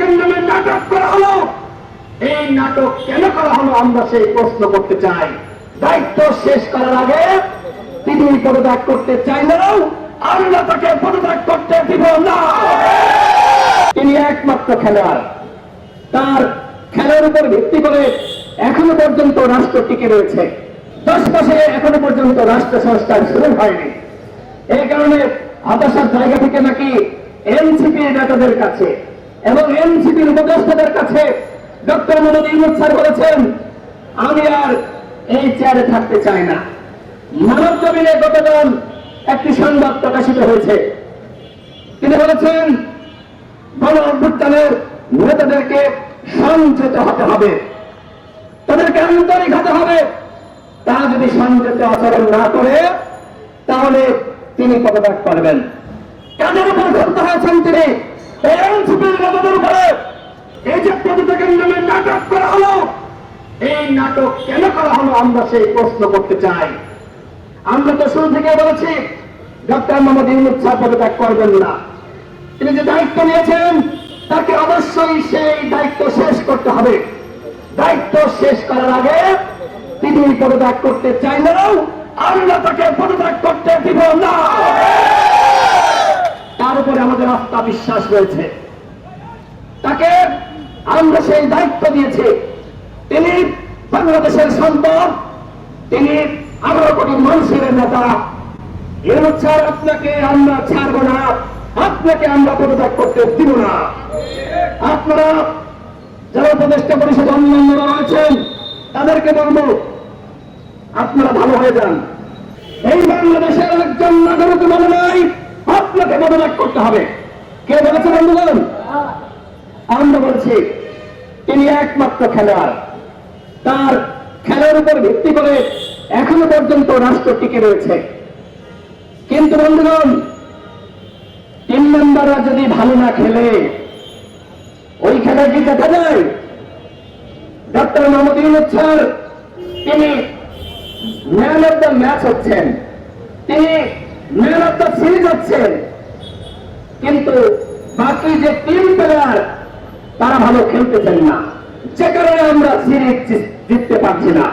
নামে নাটক করা হলো। এই নাটক কেন করা হলো আমরা সেই প্রশ্ন করতে চাই। দায়িত্ব শেষ করার আগে তিনি পদত্যাগ করতে চাইলেও আমরা তাকে পদত্যাগ করতে দিব না। তিনি একমাত্র খেলোয়াড়। তার খেলার উপর ভিত্তি করে এখনও পর্যন্ত রাষ্ট্র টিকে রয়েছে। দশ মাসে এখনও পর্যন্ত রাষ্ট্র সংস্কার শুরু হয়নি। এই কারণে হতাশার জায়গা থেকে নাকি এনসিপির নেতাদের কাছে এবং এনসিপির উপদেষ্টাদের কাছে ডক্টর মোহাম্মদ ইউনুস স্যার বলেছেন, আমি আর এই চেয়ারে থাকতে চাই না। মানব জমিনে গতকাল একটি সংবাদ প্রকাশিত হয়েছে। তিনি বলেছেন, গণ অভ্যুত্থানের নেতাদেরকে সংযত হতে হবে। তাদেরকে আন্তরিক হতে হবে। তারা যদি সংযত আচরণ না করে, তাহলে তিনি পদত্যাগ করবেন। কাদের উপর ধরতে হয়েছেন তিনি? এনসিপির নেতাদের উপরে এই যে পদত্যাগের নামে নাটক করা হলো, এই নাটক কেন করা হলো আমরা সেই প্রশ্ন করতে চাই? আমরা তো শুরু থেকে বলেছি ডক্টর মোহাম্মদ ইউনুস সাহেব পদত্যাগ করবেন না। তিনি যে দায়িত্ব নিয়েছেন, তাকে অবশ্যই সেই দায়িত্ব শেষ করতে হবে। দায়িত্ব শেষ করার আগে তিনি পদত্যাগ করতে চাইলেও আমরা তাকে পদত্যাগ করতে দিব না। তার উপরে আমাদের আস্থা বিশ্বাস রয়েছে। তাকে আমরা সেই দায়িত্ব দিয়েছি। তিনি বাংলাদেশের সম্পদ, তিনি আঠারো কোটি মানুষের নেতা। স্যার আপনাকে আমরা ছাড়বো না, আপনাকে আমরা পদত্যাগ করতে দিব না। আপনারা যারা উপদেষ্টা পরিষদ অন্যান্যরা রয়েছেন তাদেরকে বলব, আপনারা ভালো হয়ে যান। এই বাংলাদেশের একজন নাগরিক বলে নাই, আপনাকে পদত্যাগ করতে হবে। কে বলেছে বন্ধুগণ? আমরা বলছি তিনি একমাত্র খেলোয়াড়। তার খেলার উপর ভিত্তি করে এখনও পর্যন্ত রাষ্ট্র টিকে রয়েছে। কিন্তু বন্ধুগণ, তিন নম্বররা যদি ভালো না খেলে, ওই খেলা কি দেখা যায়? ডক্টর মোহাম্মদ স্যার, তিনি ম্যান অফ দ্য ম্যাচ হচ্ছেন। তিনি ম্যান অফ দ্য সিরিজ হচ্ছেন। কিন্তু বাকি যে তিন প্লেয়ার তারা ভালো খেলতে চাই না। যে কারণে আমরা সিরিজ জিততে পারছি না।